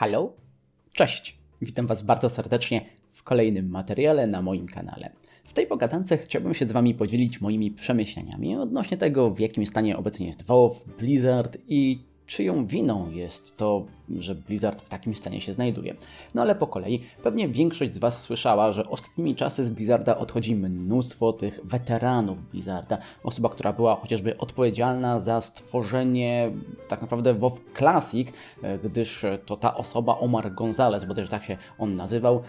Halo? Cześć! Witam Was bardzo serdecznie w kolejnym materiale na moim kanale. W tej pogadance chciałbym się z Wami podzielić moimi przemyśleniami odnośnie tego, w jakim stanie obecnie jest WoW, Blizzard i czyją winą jest to, że Blizzard w takim stanie się znajduje. No ale po kolei, pewnie większość z Was słyszała, że ostatnimi czasy z Blizzarda odchodzi mnóstwo tych weteranów Blizzarda. Osoba, która była chociażby odpowiedzialna za stworzenie tak naprawdę WoW Classic, gdyż to ta osoba, Omar Gonzalez, bo też tak się on nazywał,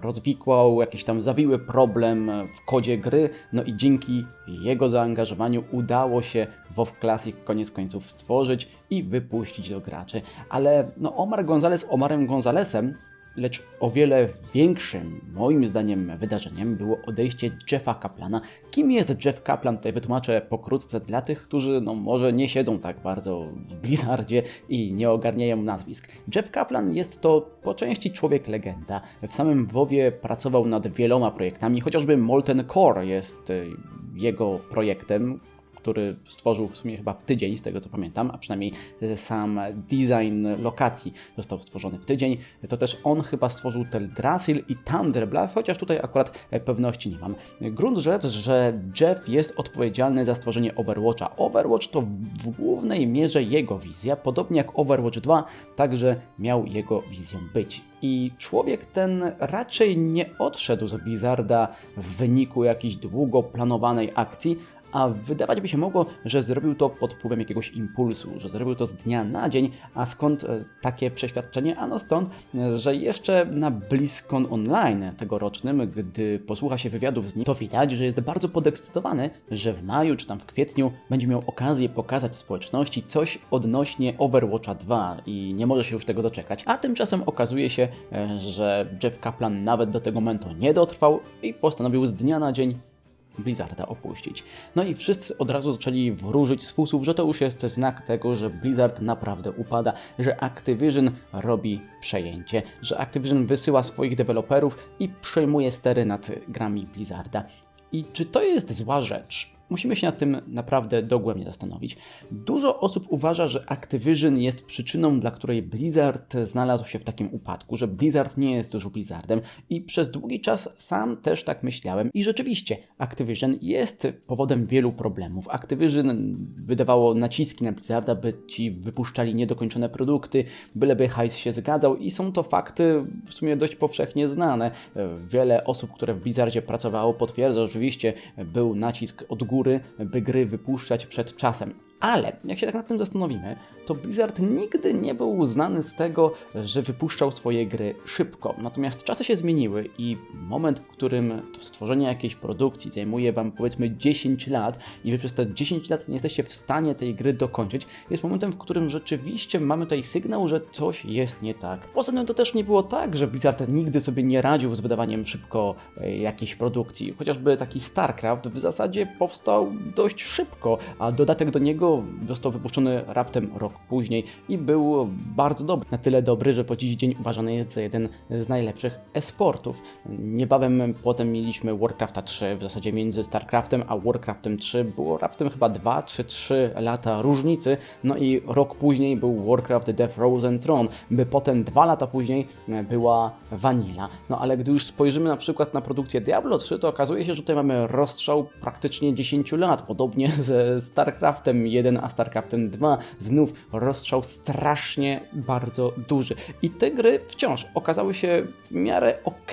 rozwikłał jakiś tam zawiły problem w kodzie gry, no i dzięki jego zaangażowaniu udało się WoW Classic koniec końców stworzyć i wypuścić do graczy. Ale no, Omar Gonzalez Omarem Gonzalesem, lecz o wiele większym, moim zdaniem, wydarzeniem było odejście Jeffa Kaplana. Kim jest Jeff Kaplan? Tutaj wytłumaczę pokrótce dla tych, którzy no, może nie siedzą tak bardzo w Blizzardzie i nie ogarniają nazwisk. Jeff Kaplan jest to po części człowiek legenda. W samym WoWie pracował nad wieloma projektami, chociażby Molten Core jest y, jego projektem, który stworzył w sumie chyba w tydzień, z tego co pamiętam, a przynajmniej sam design lokacji został stworzony w tydzień. To też on chyba stworzył Teldrassil i Thunderbluff, chociaż tutaj akurat pewności nie mam. Grunt rzecz, że Jeff jest odpowiedzialny za stworzenie Overwatcha. Overwatch to w głównej mierze jego wizja, podobnie jak Overwatch 2, także miał jego wizją być. I człowiek ten raczej nie odszedł z Blizzarda w wyniku jakiejś długo planowanej akcji, a wydawać by się mogło, że zrobił to pod wpływem jakiegoś impulsu, że zrobił to z dnia na dzień, a skąd e, takie przeświadczenie? Ano stąd, e, że jeszcze na BlizzCon Online tegorocznym, gdy posłucha się wywiadów z nim, to widać, że jest bardzo podekscytowany, że w maju czy tam w kwietniu będzie miał okazję pokazać społeczności coś odnośnie Overwatcha 2 i nie może się już tego doczekać. A tymczasem okazuje się, e, że Jeff Kaplan nawet do tego momentu nie dotrwał i postanowił z dnia na dzień Blizzarda opuścić. No i wszyscy od razu zaczęli wróżyć z fusów, że to już jest znak tego, że Blizzard naprawdę upada, że Activision robi przejęcie, że Activision wysyła swoich deweloperów i przejmuje stery nad grami Blizzarda. I czy to jest zła rzecz? Musimy się nad tym naprawdę dogłębnie zastanowić. Dużo osób uważa, że Activision jest przyczyną, dla której Blizzard znalazł się w takim upadku, że Blizzard nie jest już Blizzardem i przez długi czas sam też tak myślałem i rzeczywiście Activision jest powodem wielu problemów. Activision wydawało naciski na Blizzarda, by ci wypuszczali niedokończone produkty, byleby hajs się zgadzał i są to fakty w sumie dość powszechnie znane. Wiele osób, które w Blizzardzie pracowało potwierdza, że oczywiście był nacisk od góry góry, by gry wypuszczać przed czasem. Ale jak się tak nad tym zastanowimy, to Blizzard nigdy nie był znany z tego, że wypuszczał swoje gry szybko. Natomiast czasy się zmieniły i moment, w którym to stworzenie jakiejś produkcji zajmuje Wam powiedzmy 10 lat i Wy przez te 10 lat nie jesteście w stanie tej gry dokończyć, jest momentem, w którym rzeczywiście mamy tutaj sygnał, że coś jest nie tak. Poza tym to też nie było tak, że Blizzard nigdy sobie nie radził z wydawaniem szybko e, jakiejś produkcji. Chociażby taki StarCraft w zasadzie powstał dość szybko, a dodatek do niego został wypuszczony raptem rok później i był bardzo dobry. Na tyle dobry, że po dziś dzień uważany jest za jeden z najlepszych esportów. Niebawem potem mieliśmy Warcrafta 3, w zasadzie między StarCraftem a Warcraftem 3 było raptem chyba 2 czy 3 lata różnicy, no i rok później był Warcraft The Frozen Throne, by potem dwa lata później była Vanilla. No ale gdy już spojrzymy na przykład na produkcję Diablo 3, to okazuje się, że tutaj mamy rozstrzał praktycznie 10 lat, podobnie ze StarCraftem 1 a StarCraftem 2 znów rozstrzał strasznie bardzo duży. I te gry wciąż okazały się w miarę ok,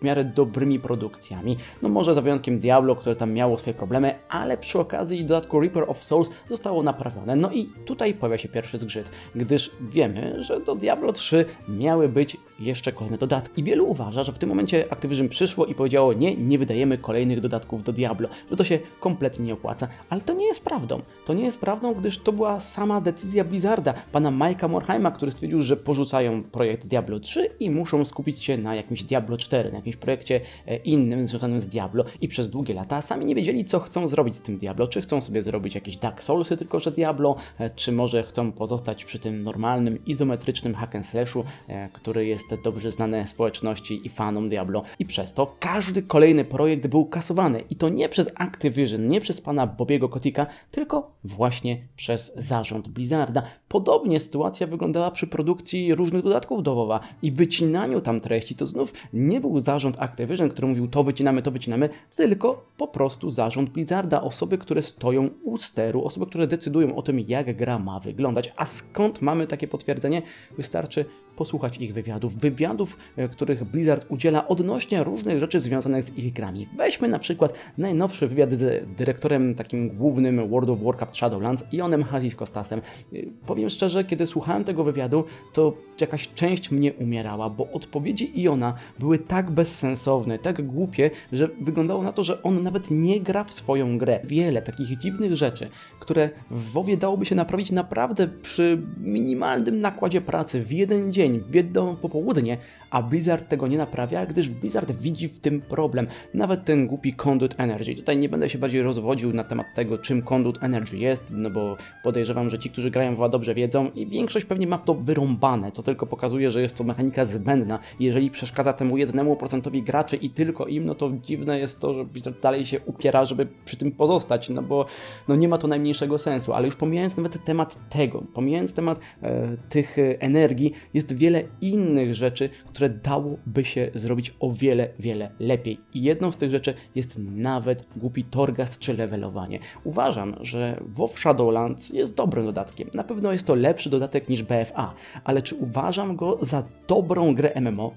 w miarę dobrymi produkcjami. No może za wyjątkiem Diablo, które tam miało swoje problemy, ale przy okazji dodatku Reaper of Souls zostało naprawione. No i tutaj pojawia się pierwszy zgrzyt, gdyż wiemy, że do Diablo 3 miały być jeszcze kolejne dodatki. I wielu uważa, że w tym momencie Activision przyszło i powiedziało nie, nie wydajemy kolejnych dodatków do Diablo, że to się kompletnie nie opłaca. Ale to nie jest prawdą. To nie jest prawdą, gdyż to była sama decyzja Blizzarda, pana Mike'a Morheima, który stwierdził, że porzucają projekt Diablo 3 i muszą skupić się na jakimś Diablo 4, na jakimś projekcie e, innym związanym z Diablo. I przez długie lata sami nie wiedzieli, co chcą zrobić z tym Diablo. Czy chcą sobie zrobić jakieś Dark Soulsy tylko że Diablo, e, czy może chcą pozostać przy tym normalnym, izometrycznym hack and slashu, e, który jest dobrze znany społeczności i fanom Diablo. I przez to każdy kolejny projekt był kasowany. I to nie przez Activision, nie przez pana Bobiego Kotika, tylko właśnie właśnie przez zarząd Blizzarda. Podobnie sytuacja wyglądała przy produkcji różnych dodatków do WoWa i wycinaniu tam treści. To znów nie był zarząd Activision, który mówił to wycinamy, to wycinamy, tylko po prostu zarząd Blizzarda, osoby, które stoją u steru, osoby, które decydują o tym, jak gra ma wyglądać. A skąd mamy takie potwierdzenie? Wystarczy posłuchać ich wywiadów. Wywiadów, e, których Blizzard udziela odnośnie różnych rzeczy związanych z ich grami. Weźmy na przykład najnowszy wywiad z dyrektorem takim głównym World of Warcraft Shadowlands, Ionem Hazis Kostasem. E, Powiem szczerze, kiedy słuchałem tego wywiadu, to jakaś część mnie umierała, bo odpowiedzi Iona były tak bezsensowne, tak głupie, że wyglądało na to, że on nawet nie gra w swoją grę. Wiele takich dziwnych rzeczy, które w WoWie dałoby się naprawić naprawdę przy minimalnym nakładzie pracy w jeden dzień, w jedno popołudnie, a Blizzard tego nie naprawia, gdyż Blizzard widzi w tym problem. Nawet ten głupi Conduit Energy. Tutaj nie będę się bardziej rozwodził na temat tego, czym Conduit Energy jest, no bo podejrzewam, że ci, którzy grają w dobrze wiedzą i większość pewnie ma w to wyrąbane, co tylko pokazuje, że jest to mechanika zbędna. Jeżeli przeszkadza temu jednemu procentowi graczy i tylko im, no to dziwne jest to, że Blizzard dalej się upiera, żeby przy tym pozostać, no bo no nie ma to najmniejszego sensu. Ale już pomijając nawet temat tego, pomijając temat e, tych e, energii, jest wiele innych rzeczy, które dałoby się zrobić o wiele, wiele lepiej. I jedną z tych rzeczy jest nawet głupi Torgast czy levelowanie. Uważam, że WoW Shadowlands jest dobrym dodatkiem. Na pewno jest to lepszy dodatek niż BFA, ale czy uważam go za dobrą grę MMO?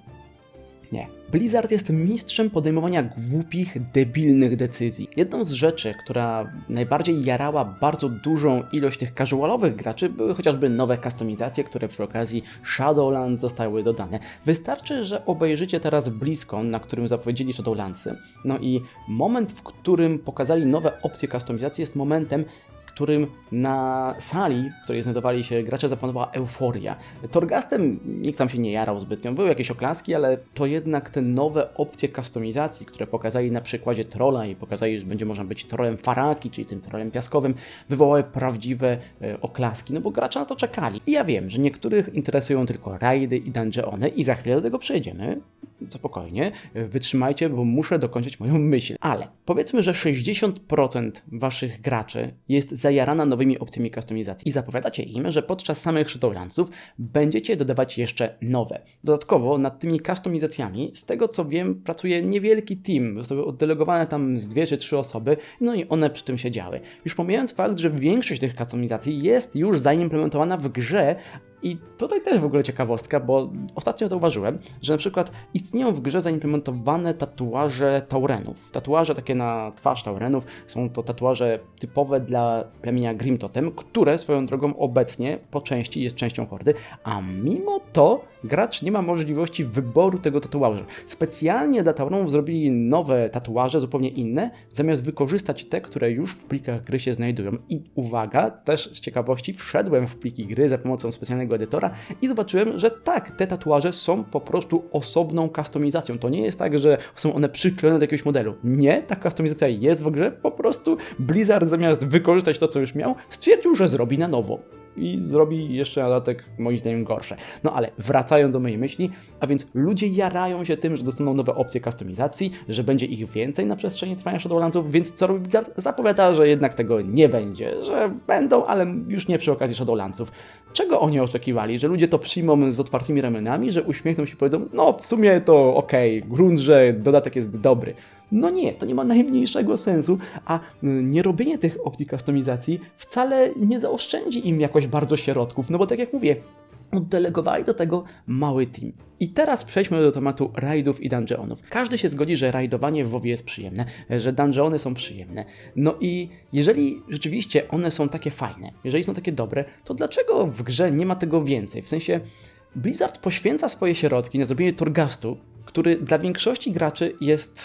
Nie. Blizzard jest mistrzem podejmowania głupich, debilnych decyzji. Jedną z rzeczy, która najbardziej jarała bardzo dużą ilość tych casualowych graczy, były chociażby nowe kustomizacje, które przy okazji Shadowlands zostały dodane. Wystarczy, że obejrzycie teraz BlizzCon, na którym zapowiedzieli Shadowlandsy. No i moment, w którym pokazali nowe opcje kustomizacji jest momentem, którym na sali, w której znajdowali się gracze, zapanowała euforia. Torgastem nikt tam się nie jarał zbytnio, były jakieś oklaski, ale to jednak te nowe opcje kustomizacji, które pokazali na przykładzie trolla i pokazali, że będzie można być trollem faraki, czyli tym trollem piaskowym, wywołały prawdziwe e, oklaski, no bo gracze na to czekali. I ja wiem, że niektórych interesują tylko rajdy i dungeony i za chwilę do tego przejdziemy, spokojnie, e, wytrzymajcie, bo muszę dokończyć moją myśl. Ale powiedzmy, że 60% waszych graczy jest zajarana nowymi opcjami kustomizacji i zapowiadacie im, że podczas samych Shadowlandsów będziecie dodawać jeszcze nowe. Dodatkowo nad tymi kustomizacjami, z tego co wiem, pracuje niewielki team, zostały oddelegowane tam z dwie czy trzy osoby, no i one przy tym siedziały. Już pomijając fakt, że większość tych kustomizacji jest już zaimplementowana w grze, i tutaj też w ogóle ciekawostka, bo ostatnio zauważyłem, że na przykład istnieją w grze zaimplementowane tatuaże taurenów. Tatuaże takie na twarz taurenów są to tatuaże typowe dla plemienia Grim Totem, które swoją drogą obecnie po części jest częścią hordy, a mimo to gracz nie ma możliwości wyboru tego tatuażu. Specjalnie dla taurenów zrobili nowe tatuaże, zupełnie inne, zamiast wykorzystać te, które już w plikach gry się znajdują. I uwaga, też z ciekawości wszedłem w pliki gry za pomocą specjalnego edytora i zobaczyłem, że tak, te tatuaże są po prostu osobną kustomizacją. To nie jest tak, że są one przyklejone do jakiegoś modelu. Nie, ta kustomizacja jest w grze, po prostu Blizzard zamiast wykorzystać to, co już miał, stwierdził, że zrobi na nowo i zrobi jeszcze dodatek moim zdaniem gorsze. No ale wracając do mojej myśli, a więc ludzie jarają się tym, że dostaną nowe opcje kustomizacji, że będzie ich więcej na przestrzeni trwania Shadowlandsów, więc co robi Blizzard? Zapowiada, że jednak tego nie będzie, że będą, ale już nie przy okazji Shadowlandsów. Czego oni oczekiwali? Że ludzie to przyjmą z otwartymi ramionami, że uśmiechną się i powiedzą, no w sumie to okej, okay, grunt, że dodatek jest dobry. No nie, to nie ma najmniejszego sensu, a y, nie robienie tych opcji kustomizacji wcale nie zaoszczędzi im jakoś bardzo środków, no bo tak jak mówię, oddelegowali do tego mały team. I teraz przejdźmy do tematu rajdów i dungeonów. Każdy się zgodzi, że rajdowanie w WoWie jest przyjemne, że dungeony są przyjemne. No i jeżeli rzeczywiście one są takie fajne, jeżeli są takie dobre, to dlaczego w grze nie ma tego więcej? W sensie Blizzard poświęca swoje środki na zrobienie Torgastu, który dla większości graczy jest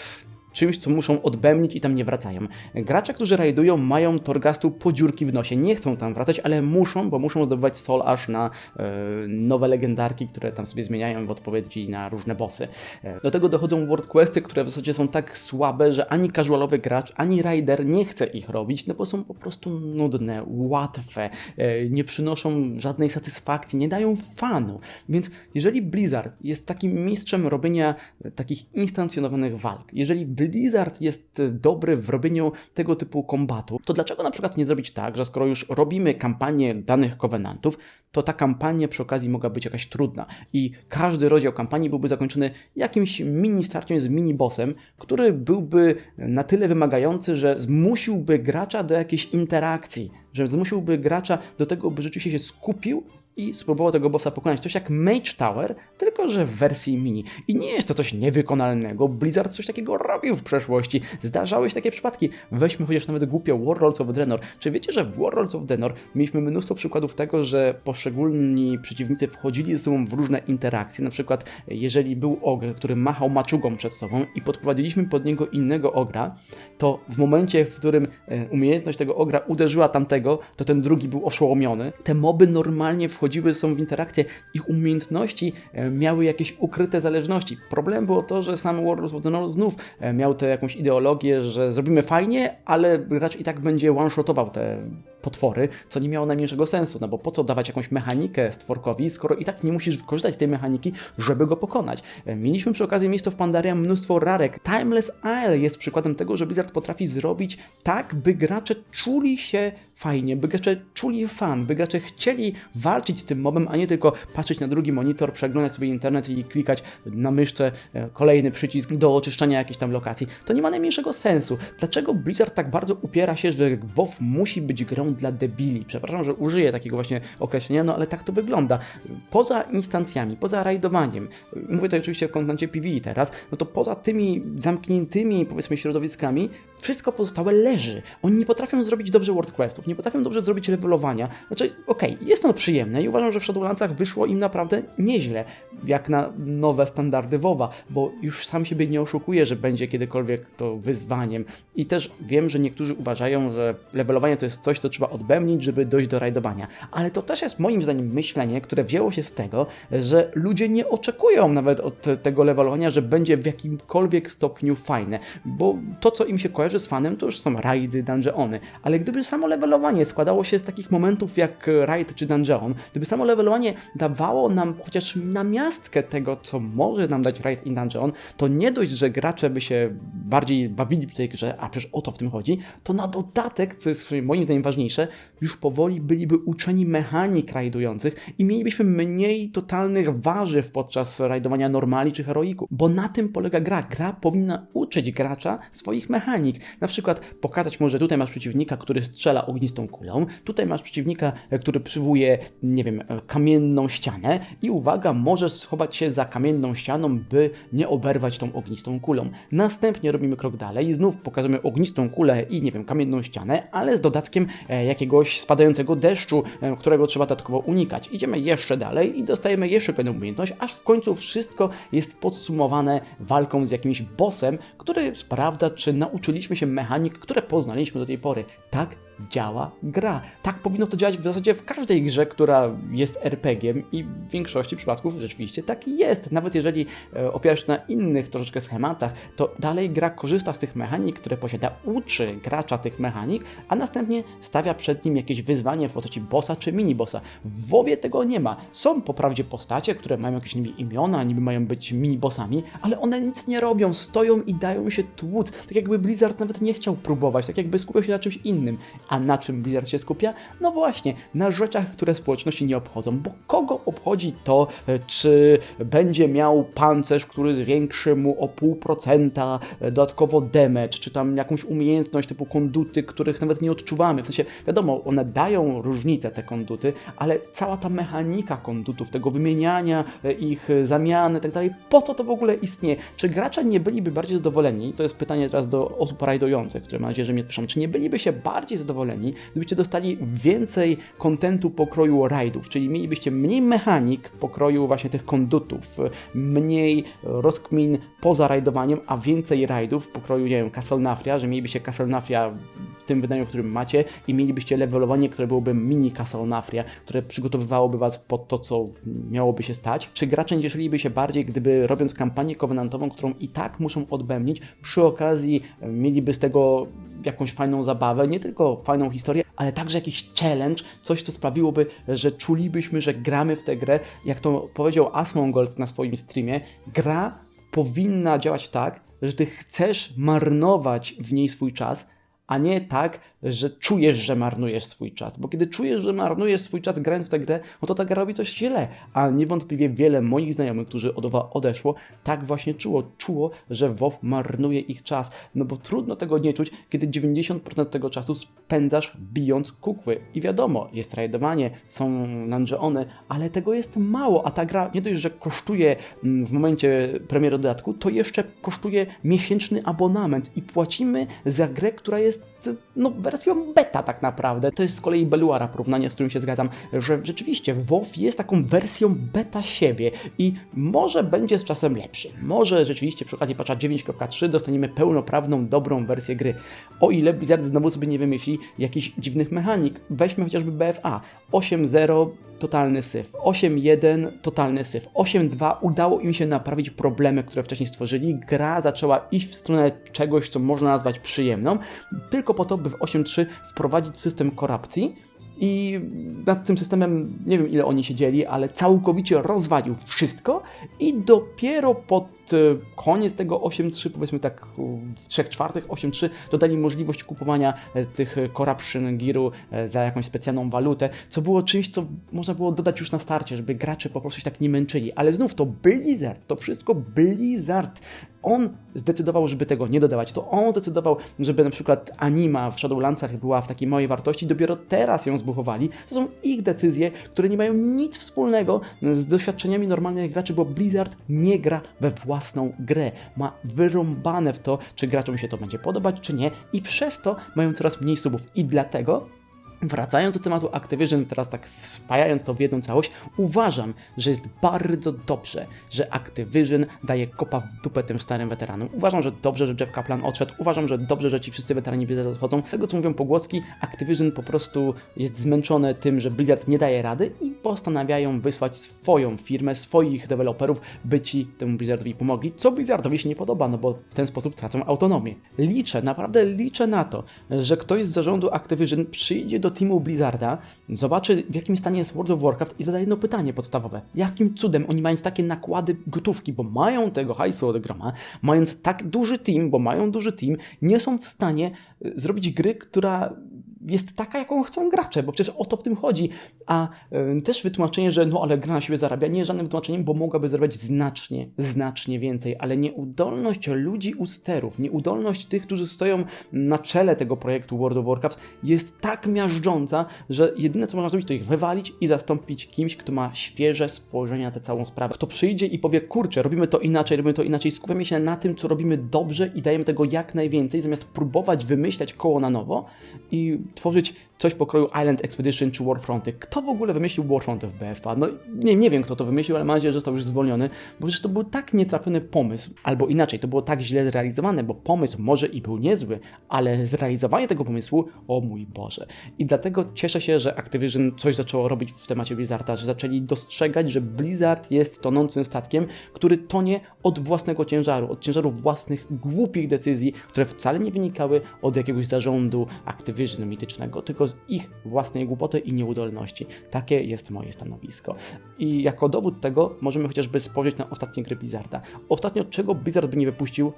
czymś, co muszą odbębnić i tam nie wracają. Gracze, którzy rajdują, mają Torgastu po dziurki w nosie. Nie chcą tam wracać, ale muszą, bo muszą zdobywać sol aż na e, nowe legendarki, które tam sobie zmieniają w odpowiedzi na różne bossy. E, do tego dochodzą world questy, które w zasadzie są tak słabe, że ani casualowy gracz, ani rider nie chce ich robić, no bo są po prostu nudne, łatwe, e, nie przynoszą żadnej satysfakcji, nie dają fanu. Więc jeżeli Blizzard jest takim mistrzem robienia takich instancjonowanych walk, jeżeli Blizzard Blizzard jest dobry w robieniu tego typu kombatu, to dlaczego na przykład nie zrobić tak, że skoro już robimy kampanię danych Covenantów, to ta kampania przy okazji mogła być jakaś trudna i każdy rozdział kampanii byłby zakończony jakimś mini starciem z mini bossem, który byłby na tyle wymagający, że zmusiłby gracza do jakiejś interakcji, że zmusiłby gracza do tego, by rzeczywiście się skupił i spróbował tego bossa pokonać. Coś jak Mage Tower, tylko że w wersji mini. I nie jest to coś niewykonalnego. Blizzard coś takiego robił w przeszłości. Zdarzały się takie przypadki. Weźmy chociaż nawet głupio Warlords of Draenor. Czy wiecie, że w Warlords of Draenor mieliśmy mnóstwo przykładów tego, że poszczególni przeciwnicy wchodzili ze sobą w różne interakcje. Na przykład, jeżeli był ogr, który machał maczugą przed sobą i podprowadziliśmy pod niego innego ogra, to w momencie, w którym e, umiejętność tego ogra uderzyła tamtego, to ten drugi był oszołomiony. Te moby normalnie wchodziły ze sobą w interakcję. Ich umiejętności e, miały jakieś ukryte zależności. Problem było to, że sam Warlords of Draenor znów e, miał tę jakąś ideologię, że zrobimy fajnie, ale gracz i tak będzie one-shotował te potwory, co nie miało najmniejszego sensu, no bo po co dawać jakąś mechanikę stworkowi, skoro i tak nie musisz wykorzystać z tej mechaniki, żeby go pokonać. E, Mieliśmy przy okazji miejsce w Pandaria mnóstwo rarek. Timeless Isle jest przykładem tego, że Blizzard potrafi zrobić tak, by gracze czuli się fajnie, by gracze czuli fan, by gracze chcieli walczyć z tym mobem, a nie tylko patrzeć na drugi monitor, przeglądać sobie internet i klikać na myszce e, kolejny przycisk do oczyszczania jakiejś tam lokacji. To nie ma najmniejszego sensu. Dlaczego Blizzard tak bardzo upiera się, że WoW musi być grą dla debili? Przepraszam, że użyję takiego właśnie określenia, no ale tak to wygląda. Poza instancjami, poza rajdowaniem, mówię tutaj oczywiście w kontencie PvE teraz, no to poza tymi zamkniętymi, powiedzmy, środowiskami, wszystko pozostałe leży. Oni nie potrafią zrobić dobrze world questów, nie potrafią dobrze zrobić levelowania. Znaczy, okej, jest to przyjemne i uważam, że w Shadowlandsach wyszło im naprawdę nieźle, jak na nowe standardy WoWa, bo już sam siebie nie oszukuję, że będzie kiedykolwiek to wyzwaniem. I też wiem, że niektórzy uważają, że levelowanie to jest coś, co trzeba odbębnić, żeby dojść do rajdowania. Ale to też jest moim zdaniem myślenie, które wzięło się z tego, że ludzie nie oczekują nawet od tego levelowania, że będzie w jakimkolwiek stopniu fajne, bo to, co im się kojarzy z fanem, to już są rajdy, dungeony. Ale gdyby samo levelowanie składało się z takich momentów jak raid czy dungeon, gdyby samo levelowanie dawało nam chociaż namiastkę tego, co może nam dać raid i dungeon, to nie dość, że gracze by się bardziej bawili przy tej grze, a przecież o to w tym chodzi, to na dodatek, co jest moim zdaniem ważniejsze, już powoli byliby uczeni mechanik rajdujących i mielibyśmy mniej totalnych warzyw podczas rajdowania normali czy heroiku, bo na tym polega gra. Gra powinna uczyć gracza swoich mechanik. Na przykład pokazać może tutaj masz przeciwnika, który strzela ognistą kulą, tutaj masz przeciwnika, który przywołuje, nie wiem, kamienną ścianę i uwaga, możesz schować się za kamienną ścianą, by nie oberwać tą ognistą kulą. Następnie robimy krok dalej i znów pokazujemy ognistą kulę i, nie wiem, kamienną ścianę, ale z dodatkiem e, jakiegoś spadającego deszczu, e, którego trzeba dodatkowo unikać. Idziemy jeszcze dalej i dostajemy jeszcze kolejną umiejętność, aż w końcu wszystko jest podsumowane walką z jakimś bossem, który sprawdza, czy nauczyliśmy się mechanik, które poznaliśmy do tej pory. Tak działa gra. Tak powinno to działać w zasadzie w każdej grze, która jest RPG-iem i w większości przypadków rzeczywiście tak jest. Nawet jeżeli e, opiera się na innych troszeczkę schematach, to dalej gra korzysta z tych mechanik, które posiada, uczy gracza tych mechanik, a następnie stawia przed nim jakieś wyzwanie w postaci bossa czy mini-bossa. W WoWie tego nie ma. Są po prawdzie postacie, które mają jakieś niby imiona, niby mają być mini-bossami, ale one nic nie robią, stoją i dają się tłuc. Tak jakby Blizzard nawet nie chciał próbować, tak jakby skupiał się na czymś innym. A na czym Blizzard się skupia? No właśnie, na rzeczach, które społeczności nie obchodzą, bo kogo obchodzi to, e, czy będzie miał pancerz, który zwiększy mu o pół procenta e, dodatkowo damage, czy tam jakąś umiejętność typu konduty, których nawet nie odczuwamy. W sensie, wiadomo, one dają różnicę, te konduty, ale cała ta mechanika kondutów, tego wymieniania e, ich zamiany tak dalej, po co to w ogóle istnieje? Czy gracze nie byliby bardziej zadowoleni? To jest pytanie teraz do osób rajdujących, które mam nadzieję, że mnie piszą. Czy nie byliby się bardziej zadowoleni, gdybyście dostali więcej kontentu pokroju rajdów, czyli mielibyście mniej mechanik pokroju właśnie tych kondutów, mniej rozkmin poza rajdowaniem, a więcej rajdów pokroju, nie wiem, Castle że mielibyście Castle w tym wydaniu, w którym macie i mielibyście levelowanie, które byłoby mini Castle które przygotowywałoby was pod to, co miałoby się stać. Czy gracze cieszyliby się bardziej, gdyby robiąc kampanię covenantową, którą i tak muszą odbębnić, przy okazji e, mieliby z tego jakąś fajną zabawę, nie tylko fajną historię, ale także jakiś challenge, coś, co sprawiłoby, że czulibyśmy, że gramy w tę grę, jak to powiedział Asmongold na swoim streamie, gra powinna działać tak, że ty chcesz marnować w niej swój czas, a nie tak, że czujesz, że marnujesz swój czas. Bo kiedy czujesz, że marnujesz swój czas grając w tę grę, no to ta gra robi coś źle. A niewątpliwie wiele moich znajomych, którzy od WoWa odeszło, tak właśnie czuło. Czuło, że WoW marnuje ich czas. No bo trudno tego nie czuć, kiedy 90% tego czasu spędzasz bijąc kukły. I wiadomo, jest rajdowanie, są dungeony, ale tego jest mało. A ta gra nie dość, że kosztuje mm, w momencie premiery dodatku, to jeszcze kosztuje miesięczny abonament i płacimy za grę, która jest no, wersją beta tak naprawdę. To jest z kolei Beluara porównanie, z którym się zgadzam, że rzeczywiście WoW jest taką wersją beta siebie i może będzie z czasem lepszy. Może rzeczywiście przy okazji patcha 9.3 dostaniemy pełnoprawną, dobrą wersję gry. O ile Blizzard znowu sobie nie wymyśli jakichś dziwnych mechanik. Weźmy chociażby BFA. 8.0 totalny syf. 8.1 totalny syf. 8.2 udało im się naprawić problemy, które wcześniej stworzyli. Gra zaczęła iść w stronę czegoś, co można nazwać przyjemną, tylko po to, by w 8.3 wprowadzić system korupcji, i nad tym systemem nie wiem ile oni siedzieli, ale całkowicie rozwalił wszystko i dopiero pod e, koniec tego 8.3, powiedzmy tak w 3 czwartych 8.3 dodali możliwość kupowania e, tych corruption gearu e, za jakąś specjalną walutę, co było czymś, co można było dodać już na starcie, żeby gracze po prostu się tak nie męczyli. Ale znów to Blizzard, to wszystko Blizzard on zdecydował, żeby tego nie dodawać. To on zdecydował, żeby na przykład anima w Shadowlandsach była w takiej małej wartości, dopiero teraz ją zbuchowali. To są ich decyzje, które nie mają nic wspólnego z doświadczeniami normalnych graczy, bo Blizzard nie gra we własną grę. Ma wyrąbane w to, czy graczom się to będzie podobać, czy nie i przez to mają coraz mniej subów. I dlatego Wracając do tematu Activision, teraz tak spajając to w jedną całość, uważam, że jest bardzo dobrze, że Activision daje kopa w dupę tym starym weteranom. Uważam, że dobrze, że Jeff Kaplan odszedł, uważam, że dobrze, że ci wszyscy weterani Blizzard odchodzą. Tego, co mówią pogłoski, Activision po prostu jest zmęczone tym, że Blizzard nie daje rady i postanawiają wysłać swoją firmę, swoich deweloperów, by ci temu Blizzardowi pomogli, co Blizzardowi się nie podoba, no bo w ten sposób tracą autonomię. Liczę, naprawdę liczę na to, że ktoś z zarządu Activision przyjdzie do teamu Blizzarda, zobaczy w jakim stanie jest World of Warcraft i zadaje jedno pytanie podstawowe. Jakim cudem oni mając takie nakłady gotówki, bo mają tego hajsu od groma, mając tak duży team, bo mają duży team, nie są w stanie y, zrobić gry, która jest taka, jaką chcą gracze, bo przecież o to w tym chodzi. A też wytłumaczenie, że no ale gra na siebie zarabia, nie jest żadnym wytłumaczeniem, bo mogłaby zarabiać znacznie, znacznie więcej, ale nieudolność ludzi u sterów, nieudolność tych, którzy stoją na czele tego projektu World of Warcraft jest tak miażdżąca, że jedyne co można zrobić to ich wywalić i zastąpić kimś, kto ma świeże spojrzenie na tę całą sprawę. Kto przyjdzie i powie, kurczę, robimy to inaczej, robimy to inaczej, skupiamy się na tym, co robimy dobrze i dajemy tego jak najwięcej, zamiast próbować wymyślać koło na nowo i tworzyć coś pokroju Island Expedition czy Warfronty. Kto w ogóle wymyślił Warfronty w BFA? No nie, nie wiem kto to wymyślił, ale mam nadzieję, że został już zwolniony, bo przecież to był tak nietrafiony pomysł, albo inaczej, to było tak źle zrealizowane, bo pomysł może i był niezły, ale zrealizowanie tego pomysłu, o mój Boże. I dlatego cieszę się, że Activision coś zaczęło robić w temacie Blizzarda, że zaczęli dostrzegać, że Blizzard jest tonącym statkiem, który tonie od własnego ciężaru, od ciężaru własnych głupich decyzji, które wcale nie wynikały od jakiegoś zarządu Activision mitycznego, tylko z ich własnej głupoty i nieudolności. Takie jest moje stanowisko. I jako dowód tego możemy chociażby spojrzeć na ostatnie gry Blizzarda. Ostatnio czego Blizzard by nie wypuścił,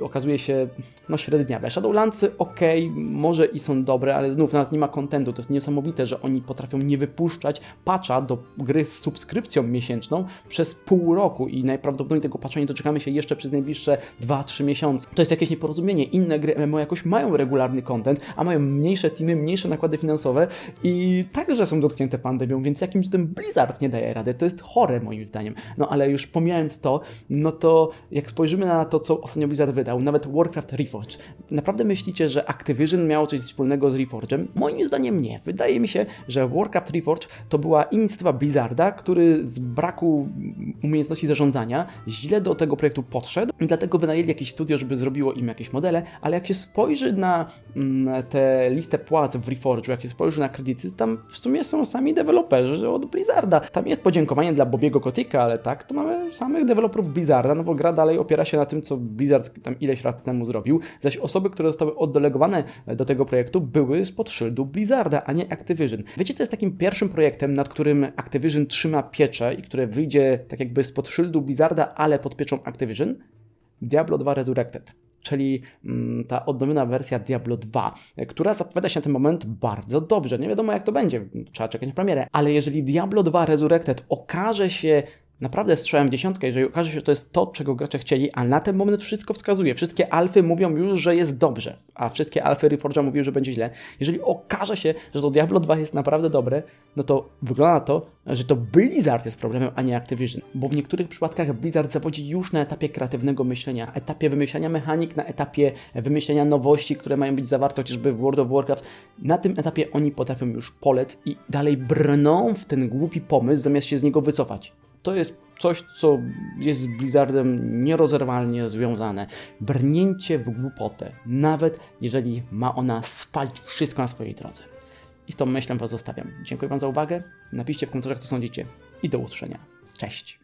okazuje się no średniawe. Shadowlandsy ok, może i są dobre, ale znów nawet nie ma kontentu. To jest niesamowite, że oni potrafią nie wypuszczać patcha do gry z subskrypcją miesięczną przez pół roku i najprawdopodobniej tego patcha nie doczekamy się jeszcze przez najbliższe 2-3 miesiące. To jest jakieś nieporozumienie. Inne gry MMO jakoś mają regularny content, a mają mniejsze teamy, mniejsze nakłady finansowe i także są dotknięte pandemią, więc jakimś tym Blizzard nie daje rady. To jest chore moim zdaniem. No ale już pomijając to, no to jak spojrzymy na to, co ostatnio Blizzard wydał, nawet Warcraft Reforged, naprawdę myślicie, że Activision miało coś wspólnego z Reforgem? Moim zdaniem nie. Wydaje mi się, że Warcraft Reforged to była inicjatywa Blizzarda, który z braku umiejętności zarządzania źle do tego projektu podszedł i dlatego wynajęli jakieś studio, żeby zrobiło im jakieś modele, ale jak się spojrzy na mm, tę listę płac w Reforge, jak się spojrzy na kredyty, tam w sumie są sami deweloperzy od Blizzarda. Tam jest podziękowanie dla Bobiego Kotika, ale tak, to mamy samych deweloperów Blizzarda, no bo gra dalej opiera się na tym, co Blizzard tam ileś lat temu zrobił, zaś osoby, które zostały oddelegowane do tego projektu były spod szyldu Blizzarda, a nie Activision. Wiecie, co jest takim pierwszym projektem, nad którym Activision trzyma pieczę i które wyjdzie tak jakby spod szyldu Blizzarda, ale pod pieczą Activision? Diablo 2 Resurrected czyli mm, ta odnowiona wersja Diablo 2, e, która zapowiada się na ten moment bardzo dobrze. Nie wiadomo jak to będzie, trzeba czekać na premierę, ale jeżeli Diablo 2 Resurrected okaże się naprawdę strzałem w dziesiątkę, jeżeli okaże się, że to jest to, czego gracze chcieli, a na ten moment wszystko wskazuje, wszystkie alfy mówią już, że jest dobrze, a wszystkie alfy Reforge'a mówiły, że będzie źle. Jeżeli okaże się, że to Diablo 2 jest naprawdę dobre, no to wygląda na to, że to Blizzard jest problemem, a nie Activision. Bo w niektórych przypadkach Blizzard zawodzi już na etapie kreatywnego myślenia, etapie wymyślania mechanik, na etapie wymyślenia nowości, które mają być zawarte chociażby w World of Warcraft. Na tym etapie oni potrafią już polec i dalej brną w ten głupi pomysł, zamiast się z niego wycofać. To jest coś, co jest z Blizzardem nierozerwalnie związane. Brnięcie w głupotę, nawet jeżeli ma ona spalić wszystko na swojej drodze. I z tą myślą Was zostawiam. Dziękuję Wam za uwagę. Napiszcie w komentarzach, co sądzicie. I do usłyszenia. Cześć.